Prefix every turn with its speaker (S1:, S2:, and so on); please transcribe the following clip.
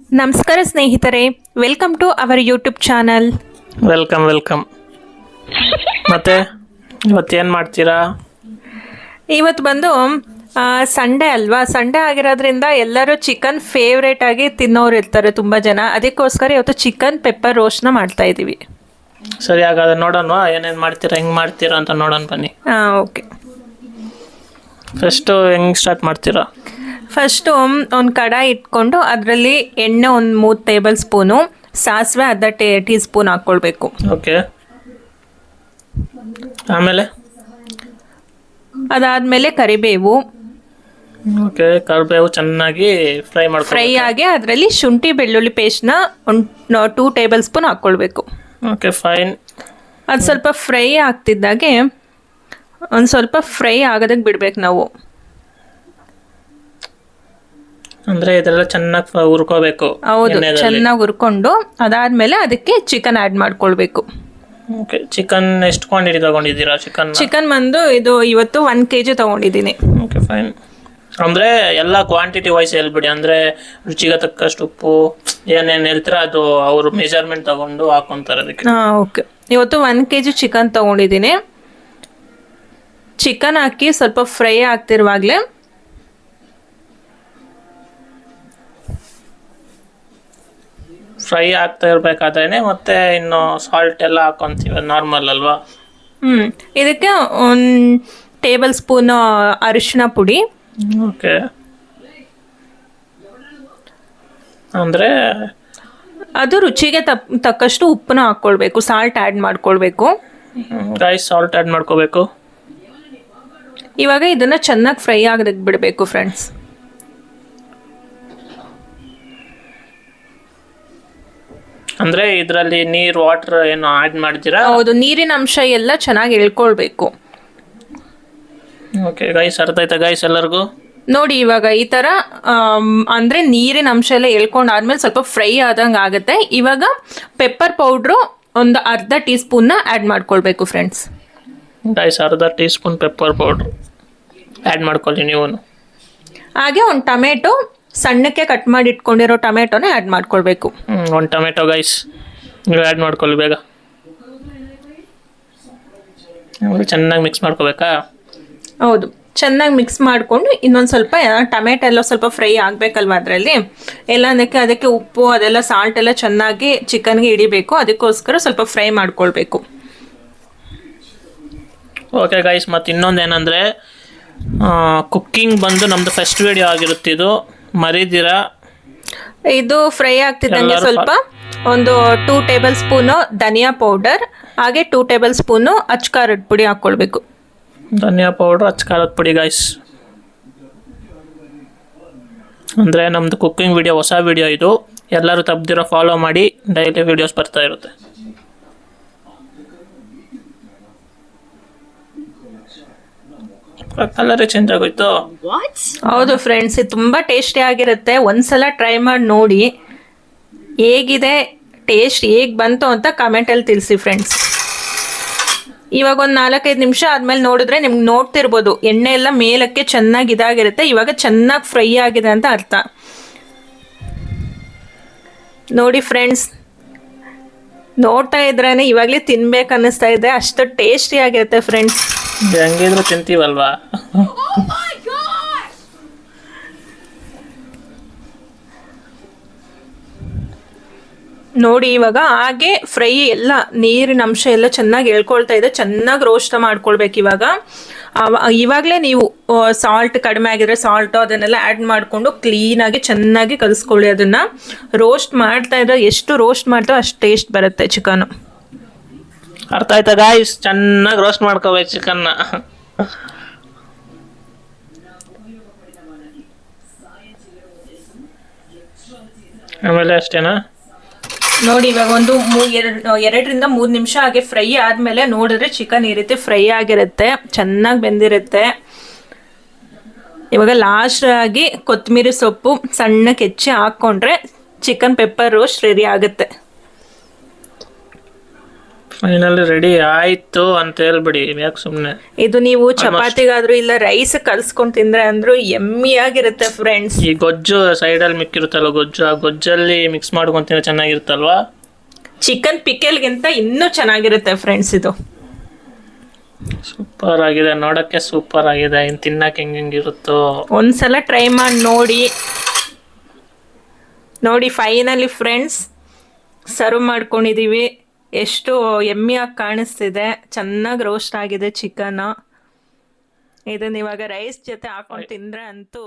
S1: ನಮಸ್ಕಾರ ಸ್ನೇಹಿತರೆ welcome to our YouTube channel
S2: welcome welcome ಮತ್ತೆ ಇವತ್ತು ಏನು ಮಾಡ್ತೀರಾ?
S1: ಇವತ್ತು ಬಂದು ಸಂಡೇ ಅಲ್ವಾ? ಸಂಡೇ ಆಗಿರೋದ್ರಿಂದ ಎಲ್ಲರೂ ಚಿಕನ್ ಫೇವ್ರೇಟ್ ಆಗಿ ತಿನ್ನೋರು ಇರ್ತಾರೆ ತುಂಬ ಜನ. ಅದಕ್ಕೋಸ್ಕರ ಇವತ್ತು ಚಿಕನ್ ಪೆಪ್ಪರ್ ರೋಸ್ಟ್ನ ಮಾಡ್ತಾ ಇದ್ದೀವಿ
S2: ಸರಿ ಹಾಗಾದ್ರೆ ನೋಡೋಣ. ಏನೇನು ಮಾಡ್ತೀರಾ ಹೆಂಗೆ ಮಾಡ್ತೀರಾ ಅಂತ ನೋಡೋಣ ಬನ್ನಿ.
S1: ಹಾಂ ಓಕೆ
S2: ಫಸ್ಟು ಹೆಂಗೆ ಸ್ಟಾರ್ಟ್ ಮಾಡ್ತೀರಾ?
S1: ಫಸ್ಟು ಒಂದು ಕಡಾಯಿ ಇಟ್ಕೊಂಡು ಅದರಲ್ಲಿ ಎಣ್ಣೆ ಒಂದು ಮೂರು ಟೇಬಲ್ ಸ್ಪೂನು ಸಾಸಿವೆ ಅರ್ಧ ಟೇ ಟೀ ಸ್ಪೂನ್ ಹಾಕ್ಕೊಳ್ಬೇಕು
S2: ಓಕೆ ಆಮೇಲೆ?
S1: ಅದಾದಮೇಲೆ ಕರಿಬೇವು.
S2: ಓಕೆ ಕರಿಬೇವು ಚೆನ್ನಾಗಿ ಫ್ರೈ ಮಾಡಿ
S1: ಫ್ರೈ ಆಗಿ ಅದರಲ್ಲಿ ಶುಂಠಿ ಬೆಳ್ಳುಳ್ಳಿ ಪೇಸ್ಟ್ನ ಒಂದು ಟೂ ಟೇಬಲ್ ಸ್ಪೂನ್ ಹಾಕ್ಕೊಳ್ಬೇಕು
S2: ಓಕೆ ಫೈನ್
S1: ಅದು ಸ್ವಲ್ಪ ಫ್ರೈ ಆಗ್ತಿದ್ದಾಗೆ ಒಂದು ಸ್ವಲ್ಪ ಫ್ರೈ ಆಗೋದಕ್ಕೆ ಬಿಡ್ಬೇಕು ನಾವು.
S2: ಅಂದರೆ ಇದೆಲ್ಲ ಚೆನ್ನಾಗಿ ಹುರ್ಕೋಬೇಕು
S1: ಹೌದು ಚೆನ್ನಾಗಿ ಹುರ್ಕೊಂಡು ಅದಾದ್ಮೇಲೆ ಅದಕ್ಕೆ ಚಿಕನ್ ಆ್ಯಡ್ ಮಾಡ್ಕೊಳ್ಬೇಕು.
S2: ಓಕೆ ಚಿಕನ್ ಎಷ್ಟು ಕ್ವಾಂಟಿಟಿ ತಗೊಂಡಿದ್ದೀರಾ ಚಿಕನ್
S1: ಚಿಕನ್ ಬಂದು ಇದು ಇವತ್ತು ಒನ್ ಕೆ ಜಿ ತಗೊಂಡಿದ್ದೀನಿ.
S2: ಓಕೆ ಫೈನ್ ಅಂದರೆ ಎಲ್ಲ ಕ್ವಾಂಟಿಟಿ ವೈಸ್ ಹೇಳ್ಬಿಡಿ ಅಂದರೆ ರುಚಿಗೆ ತಕ್ಕಷ್ಟು ಉಪ್ಪು ಏನೇನು ಹೇಳ್ತೀರಾ ಅದು ಅವರು ಮೆಜರ್ಮೆಂಟ್ ತಗೊಂಡು ಹಾಕೊಂತಾರೆ ಅದಕ್ಕೆ.
S1: ಹಾಂ ಓಕೆ ಇವತ್ತು ಒನ್ ಕೆ ಜಿ ಚಿಕನ್ ತಗೊಂಡಿದ್ದೀನಿ. ಚಿಕನ್ ಹಾಕಿ ಸ್ವಲ್ಪ ಫ್ರೈ ಆಗ್ತಿರುವಾಗಲೇ
S2: ಫ್ರೈ ಆಗ್ತಾ ಇರಬೇಕಾದ್ರೆ ಮತ್ತೆ ಇನ್ನು ಸಾಲ್ಟ್ ಎಲ್ಲ ಹಾಕೊಂತೀವಿ ನಾರ್ಮಲ್ ಅಲ್ವಾ?
S1: ಹ್ಞೂ ಇದಕ್ಕೆ ಒಂದು ಟೇಬಲ್ ಸ್ಪೂನ್ ಅರಿಶಿನ ಪುಡಿ.
S2: ಓಕೆ. ಅಂದರೆ
S1: ಅದು ರುಚಿಗೆ ತಪ್ ತಕ್ಕಷ್ಟು ಉಪ್ಪನ್ನ ಹಾಕ್ಕೊಳ್ಬೇಕು ಸಾಲ್ಟ್ ಆ್ಯಡ್ ಮಾಡ್ಕೊಳ್ಬೇಕು.
S2: ರೈಸ್ ಸಾಲ್ಟ್ ಆ್ಯಡ್ ಮಾಡ್ಕೋಬೇಕು
S1: ಇವಾಗ ಇದನ್ನ ಚೆನ್ನಾಗಿ ಫ್ರೈ ಆಗದಕ್ಕೆ ಬಿಡಬೇಕು ಫ್ರೆಂಡ್ಸ್
S2: ಅಂದರೆ ಇದರಲ್ಲಿ ನೀರು ವಾಟರ್ ಏನು ಆಡ್ ಮಾಡ್ತೀರಾ
S1: ಹೌದು ನೀರಿನ ಅಂಶ ಎಲ್ಲ ಚೆನ್ನಾಗಿ ಎಳ್ಕೊಳ್ಬೇಕು
S2: ಓಕೆ ಗೈಸ್ ಅರ್ಥ ಆಯ್ತಾ ಗೈಸ್ ಎಲ್ಲರಿಗೂ?
S1: ನೋಡಿ ಇವಾಗ ಈ ಥರ ಆಮ್, ಅಂದ್ರೆ ನೀರಿನ ಅಂಶ ಎಲ್ಲ ಎಳ್ಕೊಂಡಾದ್ಮೇಲೆ ಸ್ವಲ್ಪ ಫ್ರೈ ಆದಂಗೆ ಆಗುತ್ತೆ. ಇವಾಗ ಪೆಪ್ಪರ್ ಪೌಡ್ರು ಒಂದು ಅರ್ಧ ಟೀ ಸ್ಪೂನ್ನ ಆ್ಯಡ್ ಮಾಡ್ಕೊಳ್ಬೇಕು ಫ್ರೆಂಡ್ಸ್
S2: ಗೈಸ್ ಅರ್ಧ teaspoon pepper powder add ಮಾಡ್ಕೊಳ್ಳಿ ನೀವು
S1: ಹಾಗೆ ಒಂದು ಟೊಮೆಟೊ ಸಣ್ಣಕ್ಕೆ ಕಟ್ ಮಾಡಿ ಇಟ್ಕೊಂಡಿರೋ ಟೊಮೆಟೊನ ಆ್ಯಡ್ ಮಾಡ್ಕೊಳ್ಬೇಕು.
S2: ಒಂದು ಟೊಮೆಟೊ ಗೈಸ್ ನೀವು ಆ್ಯಡ್ ಮಾಡ್ಕೊಳ್ಳಿ ಬೇಗ. ಚೆನ್ನಾಗಿ ಮಿಕ್ಸ್ ಮಾಡ್ಕೋಬೇಕಾ?
S1: ಹೌದು ಚೆನ್ನಾಗಿ ಮಿಕ್ಸ್ ಮಾಡಿಕೊಂಡು ಇನ್ನೊಂದು ಸ್ವಲ್ಪ ಟೊಮೆಟೊ ಎಲ್ಲ ಸ್ವಲ್ಪ ಫ್ರೈ ಆಗಬೇಕಲ್ವ ಅದರಲ್ಲಿ? ಎಲ್ಲ ಅದಕ್ಕೆ ಅದಕ್ಕೆ ಉಪ್ಪು ಅದೆಲ್ಲ ಸಾಲ್ಟ್ ಎಲ್ಲ ಚೆನ್ನಾಗಿ ಚಿಕನ್ಗೆ ಹಿಡಿಬೇಕು. ಅದಕ್ಕೋಸ್ಕರ ಸ್ವಲ್ಪ ಫ್ರೈ ಮಾಡ್ಕೊಳ್ಬೇಕು.
S2: ಓಕೆ ಗೈಸ್ ಮತ್ತು ಇನ್ನೊಂದು ಏನಂದರೆ ಕುಕ್ಕಿಂಗ್ ಬಂದು ನಮ್ಮದು ಫಸ್ಟ್ ವೀಡಿಯೋ ಆಗಿರುತ್ತೆ ಇದು ಮರಿದಿರ?
S1: ಇದು ಫ್ರೈ ಆಗ್ತಿದ್ದಂಗೆ ಸ್ವಲ್ಪ. ಒಂದು ಟೂ ಟೇಬಲ್ ಸ್ಪೂನು ಧನಿಯಾ ಪೌಡರ್ ಹಾಗೆ ಟೂ ಟೇಬಲ್ ಸ್ಪೂನು ಅಚ್ಕಾರದ ಪುಡಿ ಹಾಕ್ಕೊಳ್ಬೇಕು.
S2: ಧನಿಯಾ ಪೌಡರ್ ಅಚ್ಕಾರದ ಪುಡಿ ಗೈಸ್ ಅಂದರೆ ನಮ್ಮದು ಕುಕ್ಕಿಂಗ್ ವಿಡಿಯೋ ಹೊಸ ವಿಡಿಯೋ ಇದು. ಎಲ್ಲರೂ ತಪ್ಪದಿರೋ ಫಾಲೋ ಮಾಡಿ ಡೈಲಿ ವಿಡಿಯೋಸ್ ಬರ್ತಾ ಇರುತ್ತೆ. ಕಲರೇ ಚೇಂಜ್ ಆಗೋಯ್ತು
S1: ಹೌದು ಫ್ರೆಂಡ್ಸ್ ಇದು ತುಂಬ ಟೇಸ್ಟಿ ಆಗಿರುತ್ತೆ. ಒಂದ್ಸಲ ಟ್ರೈ ಮಾಡಿ ನೋಡಿ. ಹೇಗಿದೆ? ಟೇಸ್ಟ್ ಹೇಗ್ ಬಂತು ಅಂತ ಕಮೆಂಟಲ್ಲಿ ತಿಳಿಸಿ ಫ್ರೆಂಡ್ಸ್ ಇವಾಗ ಒಂದು ನಾಲ್ಕೈದು ನಿಮಿಷ ಆದ್ಮೇಲೆ ನೋಡಿದ್ರೆ ನಿಮ್ಗೆ ನೋಡ್ತಿರ್ಬೋದು. ಎಣ್ಣೆ ಎಲ್ಲ ಮೇಲಕ್ಕೆ ಚೆನ್ನಾಗಿ ಇದಾಗಿರುತ್ತೆ. ಇವಾಗ ಚೆನ್ನಾಗಿ ಫ್ರೈ ಆಗಿದೆ ಅಂತ ಅರ್ಥ. ನೋಡಿ ಫ್ರೆಂಡ್ಸ್ ನೋಡ್ತಾ ಇದ್ರೇನೆ ಇವಾಗಲೇ ತಿನ್ಬೇಕು ಅನ್ನಿಸ್ತಾ ಇದೆ. ಅಷ್ಟು ಟೇಸ್ಟಿ ಆಗಿರುತ್ತೆ ಫ್ರೆಂಡ್ಸ್
S2: ಹೆಂಗಿದ್ರು ತಿಂತೀವಲ್ವಾ?
S1: ನೋಡಿ ಇವಾಗ ಹಾಗೆ ಫ್ರೈ ಎಲ್ಲ ನೀರಿನ ಅಂಶ ಎಲ್ಲ ಚೆನ್ನಾಗಿ ಎಳ್ಕೊಳ್ತಾ ಇದೆ ಚೆನ್ನಾಗಿ ರೋಸ್ಟ್ ಮಾಡ್ಕೊಳ್ಬೇಕು ಇವಾಗ. ಇವಾಗಲೇ ನೀವು ಸಾಲ್ಟ್ ಕಡಿಮೆ ಆಗಿದ್ರೆ ಸಾಲ್ಟ್ ಅದನ್ನೆಲ್ಲ ಆ್ಯಡ್ ಮಾಡಿಕೊಂಡು ಕ್ಲೀನಾಗಿ ಚೆನ್ನಾಗಿ ಕಲಿಸ್ಕೊಳ್ಳಿ ಅದನ್ನು. ರೋಸ್ಟ್ ಮಾಡ್ತಾ ಇದ್ರೆ ಎಷ್ಟು ರೋಸ್ಟ್ ಮಾಡ್ತೋ ಅಷ್ಟು ಟೇಸ್ಟ್ ಬರುತ್ತೆ ಚಿಕನು.
S2: ಅರ್ಥ ಆಯ್ತಾ ಗಾಯ್ಸ್ ಚೆನ್ನಾಗಿ ರೋಸ್ಟ್ ಮಾಡ್ಕೋಬೇಕು ಚಿಕನ್ನ ಆಮೇಲೆ ಅಷ್ಟೇನಾ?
S1: ನೋಡಿ, ಇವಾಗ ಒಂದು ಮೂ, ಎರಡು ಎರಡರಿಂದ ಮೂರು ನಿಮಿಷ ಹಾಗೆ ಫ್ರೈ ಆದಮೇಲೆ ನೋಡಿದ್ರೆ ಚಿಕನ್ ಈ ರೀತಿ ಫ್ರೈ ಆಗಿರುತ್ತೆ, ಚೆನ್ನಾಗಿ ಬೆಂದಿರುತ್ತೆ. ಇವಾಗ ಲಾಸ್ಟ್ ಆಗಿ ಕೊತ್ತಂಬರಿ ಸೊಪ್ಪು ಸಣ್ಣಕ್ಕೆ ಹೆಚ್ಚಿ ಹಾಕ್ಕೊಂಡ್ರೆ ಚಿಕನ್ ಪೆಪ್ಪರ್ ರೋಸ್ಟ್ ರೆಡಿ ಆಗುತ್ತೆ.
S2: ಫೈನಲಿ ರೆಡಿ ಆಯ್ತು ಅಂತ ಹೇಳ್ಬಿಡಿ ಯಾಕೆ ಸುಮ್ಮನೆ
S1: ಇದು ನೀವು ಚಪಾತಿಗಾದ್ರೂ ಇಲ್ಲ ರೈಸ್ ಕಲ್ಸ್ಕೊಂಡ್ ತಿಂದ್ರೆ ಅಂದ್ರೂ ಎಮ್ಮಿ ಆಗಿರುತ್ತೆ ಫ್ರೆಂಡ್ಸ್
S2: ಈ ಗೊಜ್ಜು ಸೈಡಲ್ಲಿ ಮಿಕ್ಕಿರುತ್ತಲ್ಲ ಗೊಜ್ಜು? ಆ ಗೊಜ್ಜಲ್ಲಿ ಮಿಕ್ಸ್ ಮಾಡ್ಕೊಂಡ್ ತಿಂದ್ರೆ ಚೆನ್ನಾಗಿರುತ್ತಲ್ವಾ?
S1: ಚಿಕನ್ ಪಿಕೆಲ್ಗಿಂತ ಇನ್ನೂ ಚೆನ್ನಾಗಿರುತ್ತೆ ಫ್ರೆಂಡ್ಸ್ ಇದು.
S2: ಸೂಪರ್ ಆಗಿದೆ ನೋಡಕ್ಕೆ ಸೂಪರ್ ಆಗಿದೆ ಇನ್ ತಿನ್ನಕ್ಕೆ ಹೆಂಗ್ ಹೆಂಗಿರುತ್ತೋ
S1: ಒಂದ್ಸಲ ಟ್ರೈ ಮಾಡಿ ನೋಡಿ. ನೋಡಿ ಫೈನಲಿ ಫ್ರೆಂಡ್ಸ್ ಸರ್ವ್ ಮಾಡ್ಕೊಂಡಿದೀವಿ. ಎಷ್ಟು ಎಮ್ಮಿಯಾಗಿ ಕಾಣಿಸ್ತಿದೆ. ಚೆನ್ನಾಗಿ ರೋಸ್ಟ್ ಆಗಿದೆ ಚಿಕನ್ ಇದನ್ನ ಇವಾಗ ರೈಸ್ ಜೊತೆ ಹಾಕೊಂಡು ತಿಂದ್ರೆ ಅಂತೂ